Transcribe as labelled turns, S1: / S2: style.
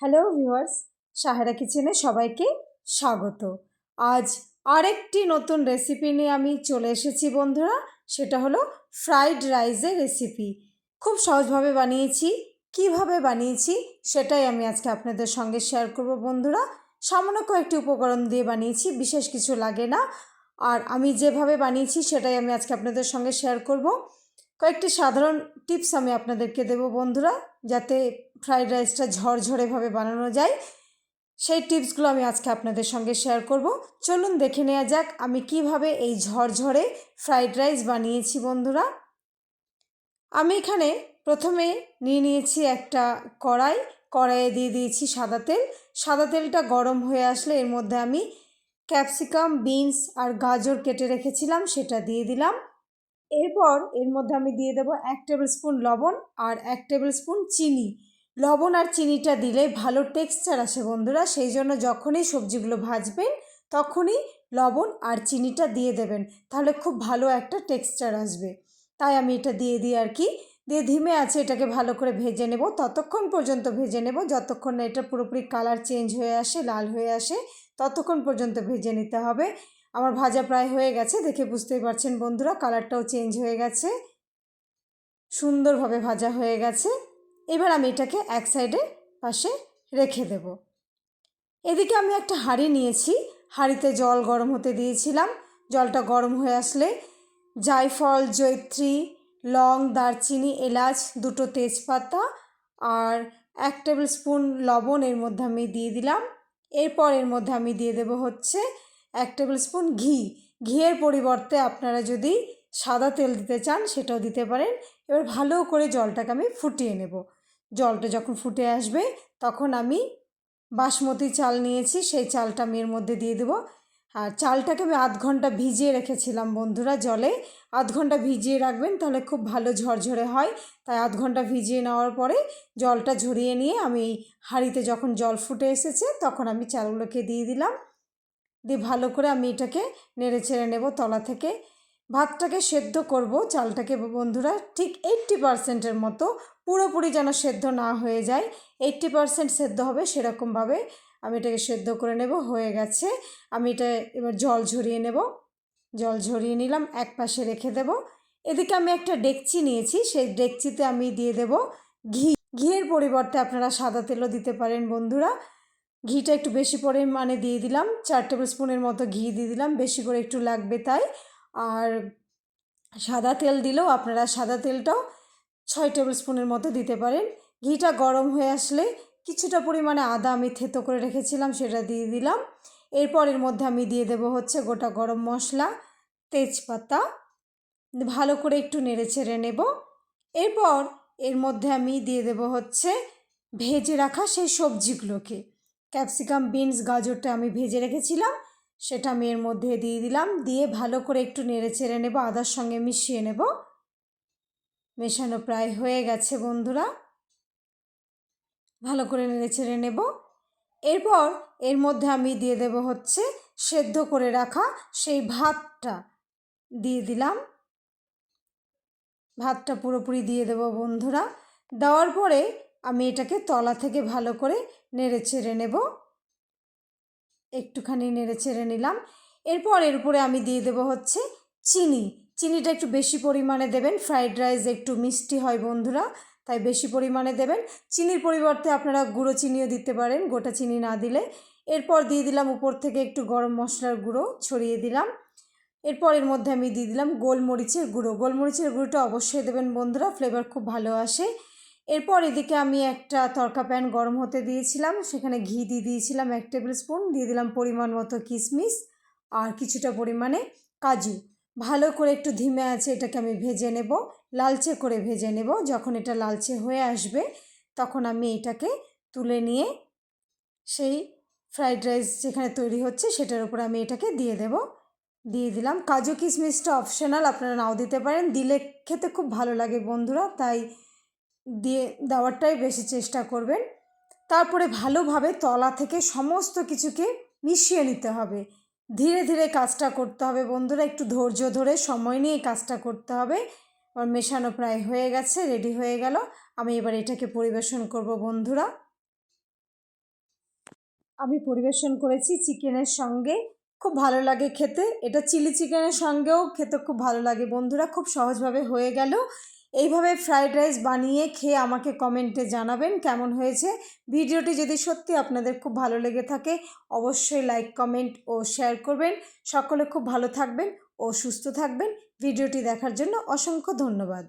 S1: Hello viewers Sahara কিচেনে সবাইকে স্বাগত। আজ আরেকটি নতুন রেসিপি নিয়ে আমি চলে এসেছি বন্ধুরা। সেটা হলো ফ্রাইড রাইসের রেসিপি খুব সহজভাবে বানিয়েছি। কীভাবে বানিয়েছি সেটাই আমি আজকে আপনাদের সঙ্গে শেয়ার করব বন্ধুরা। সামান্য কয়েকটি উপকরণ দিয়ে বানিয়েছি, বিশেষ কিছু লাগে না। আর আমি যেভাবে বানিয়েছি সেটাই আমি আজকে আপনাদের সঙ্গে শেয়ার করব। কয়েকটি সাধারণ টিপস আমি আপনাদেরকে দেব বন্ধুরা, যাতে ফ্রাইড রাইসটা ঝরঝরেভাবে বানানো যায়। সেই টিপসগুলো আমি আজকে আপনাদের সঙ্গে শেয়ার করব। চলুন দেখে নেওয়া যাক আমি কীভাবে এই ঝরঝরে ফ্রাইড রাইস বানিয়েছি বন্ধুরা। আমি এখানে প্রথমে নিয়ে নিয়েছি একটা কড়াই। কড়াইয়ে দিয়ে দিয়েছি সাদা তেল। সাদা তেলটা গরম হয়ে আসলে এর মধ্যে আমি ক্যাপসিকাম, বিনস আর গাজর কেটে রেখেছিলাম, সেটা দিয়ে দিলাম। এরপর এর মধ্যে আমি দিয়ে দেবো এক টেবিল স্পুন লবণ আর এক টেবিল স্পুন চিনি। লবণ আর চিনিটা দিলে ভালো টেক্সচার আসে বন্ধুরা। সেই জন্য যখনই সবজিগুলো ভাজবেন, তখনই লবণ আর চিনিটা দিয়ে দেবেন। তাহলে খুব ভালো একটা টেক্সচার আসবে। তাই আমি এটা দিয়ে দিই আর কি। দিয়ে ধিমে আছে, এটাকে ভালো করে ভেজে নেব। ততক্ষণ পর্যন্ত ভেজে নেব। যতক্ষণ না এটা পুরোপুরি কালার চেঞ্জ হয়ে আসে, লাল হয়ে আসে, ততক্ষণ পর্যন্ত ভেজে নিতে হবে। আমার ভাজা প্রায় হয়ে গেছে, দেখে বুঝতেই পারছেন বন্ধুরা, কালারটাও চেঞ্জ হয়ে গেছে। সুন্দরভাবে ভাজা হয়ে গেছে। এবার আমি এটাকে এক সাইডে পাশে রেখে দেব। এদিকে আমি একটা হাঁড়ি নিয়েছি। হাঁড়িতে জল গরম হতে দিয়েছিলাম। জলটা গরম হয়ে আসলে জায়ফল জৈত্রী লং, দারচিনি, এলাচ, দুটো তেজপাতা আর এক টেবিল স্পুন লবণ এর মধ্যে আমি দিয়ে দিলাম। এরপর এর মধ্যে আমি দিয়ে দেব হচ্ছে এক টেবিল স্পুন ঘি। ঘিয়ের পরিবর্তে আপনারা যদি সাদা তেল দিতে চান সেটাও দিতে পারেন। এবার ভালো করে জলটাকে আমি ফুটিয়ে নেব। জলটা যখন ফুটে আসবে, তখন আমি বাসমতি চাল নিয়েছি, সেই চালটা আমি এর মধ্যে দিয়ে দেবো। আর চালটাকে আমি আধ ঘণ্টা ভিজিয়ে রেখেছিলাম বন্ধুরা জলে। আধ ঘণ্টা ভিজিয়ে রাখবেন তাহলে খুব ভালো ঝরঝরে হয়। তাই আধ ঘণ্টা ভিজিয়ে নেওয়ার পরে জলটা ঝরিয়ে নিয়ে আমি হাঁড়িতে যখন জল ফুটে এসেছে, তখন আমি চালগুলোকে দিয়ে দিলাম। দিয়ে ভালো করে আমি এটাকে নেড়ে ছেড়ে নেব তলা থেকে। ভাতটাকে সেদ্ধ করব চালটাকে বন্ধুরা ঠিক এইট্টি পারসেন্টের মতো পুরোপুরি যেন সেদ্ধ না হয়ে যায়। এইট্টি পারসেন্ট সেদ্ধ হবে সেরকমভাবে। আমি এটাকে সেদ্ধ করে নেব, হয়ে গেছে। আমি এটা এবার জল ঝরিয়ে নেব। জল ঝরিয়ে নিলাম, এক পাশে রেখে দেব। এদিকে আমি একটা ডেকচি নিয়েছি, সেই ডেকচিতে আমি দিয়ে দেব ঘি। ঘিয়ের পরিবর্তে আপনারা সাদা তেলও দিতে পারেন, বন্ধুরা। ঘিটা একটু বেশি পরিমাণে দিয়ে দিলাম। চার টেবিল স্পুনের মতো ঘি দিয়ে দিলাম, বেশি করে একটু লাগবে তাই। আর সাদা তেল দিলেও আপনারা সাদা তেলটাও ছয় টেবিল স্পুনের মতো দিতে পারেন। ঘিটা গরম হয়ে আসলে কিছুটা পরিমাণে আদা আমি থেতো করে রেখেছিলাম, সেটা দিয়ে দিলাম। এরপর এর মধ্যে আমি দিয়ে দেব হচ্ছে গোটা গরম মশলা, তেজপাতা। ভালো করে একটু নেড়ে ছেড়ে নেব। এরপর এর মধ্যে আমি দিয়ে দেব হচ্ছে ভেজে রাখা সেই সবজিগুলোকে। ক্যাপসিকাম, বিনস, গাজরটা আমি ভেজে রেখেছিলাম, সেটা আমি এর মধ্যে দিয়ে দিলাম। দিয়ে ভালো করে একটু নেড়ে চেড়ে নেব, আদার সঙ্গে মিশিয়ে নেব। মেশানো প্রায় হয়ে গেছে, বন্ধুরা। ভালো করে নেড়ে চেড়ে নেব। এরপর এর মধ্যে আমি দিয়ে দেব হচ্ছে সেদ্ধ করে রাখা সেই ভাতটা। দিয়ে দিলাম। ভাতটা পুরোপুরি দিয়ে দেব, বন্ধুরা। দেওয়ার পরে আমি এটাকে তলা থেকে ভালো করে নেড়ে চেড়ে নেব। একটুখানি নেড়ে চেড়ে নিলাম। এরপর এর উপরে আমি দিয়ে দেবো হচ্ছে চিনি। চিনিটা একটু বেশি পরিমাণে দেবেন। ফ্রাইড রাইস একটু মিষ্টি হয় বন্ধুরা, তাই বেশি পরিমাণে দেবেন। চিনির পরিবর্তে আপনারা গুঁড়ো চিনিও দিতে পারেন, গোটা চিনি না দিলে। এরপর দিয়ে দিলাম উপর থেকে একটু গরম মশলার গুঁড়ো ছড়িয়ে দিলাম। এরপর এর মধ্যে আমি দিয়ে দিলাম গোলমরিচের গুঁড়ো। গোলমরিচের গুঁড়োটা অবশ্যই দেবেন বন্ধুরা ফ্লেভার খুব ভালো আসে। এরপর এদিকে আমি একটা তরকা প্যান গরম হতে দিয়েছিলাম। সেখানে ঘি দিয়ে দিয়েছিলাম এক টেবিল স্পুন। দিয়ে দিলাম পরিমাণ মতো কিশমিশ আর কিছুটা পরিমাণে কাজু। ভালো করে একটু ধিমে আছে, এটাকে আমি ভেজে নেব। লালচে করে ভেজে নেব। যখন এটা লালচে হয়ে আসবে, তখন আমি এটাকে তুলে নিয়ে সেই ফ্রাইড রাইস যেখানে তৈরি হচ্ছে, সেটার উপর আমি এটাকে দিয়ে দেব। দিয়ে দিলাম। কাজু কিশমিশটা অপশনাল, আপনারা নাও দিতে পারেন। দিলে খেতে খুব ভালো লাগে বন্ধুরা, তাই দিয়ে দেওয়ারটাই বেশি চেষ্টা করবেন। তারপরে ভালোভাবে তলা থেকে সমস্ত কিছুকে মিশিয়ে নিতে হবে। ধীরে ধীরে কাজটা করতে হবে বন্ধুরা, একটু ধৈর্য ধরে সময় নিয়ে কাজটা করতে হবে। আমার মেশানো প্রায় হয়ে গেছে, রেডি হয়ে গেল। আমি এবার এটাকে পরিবেশন করব বন্ধুরা। আমি পরিবেশন করেছি চিকেনের সঙ্গে। খুব ভালো লাগে খেতে। এটা চিলি চিকেনের সঙ্গেও খেতে খুব ভালো লাগে বন্ধুরা। খুব সহজভাবে হয়ে গেল। এইভাবে ফ্রায়েড রাইস বানিয়ে খেয়ে আমাকে কমেন্টে জানাবেন কেমন হয়েছে। ভিডিওটি যদি সত্যি আপনাদের খুব ভালো লেগে থাকে, অবশ্যই লাইক, কমেন্ট ও শেয়ার করবেন। সকলে খুব ভালো থাকবেন ও সুস্থ থাকবেন। ভিডিওটি দেখার জন্য অসংখ্য ধন্যবাদ।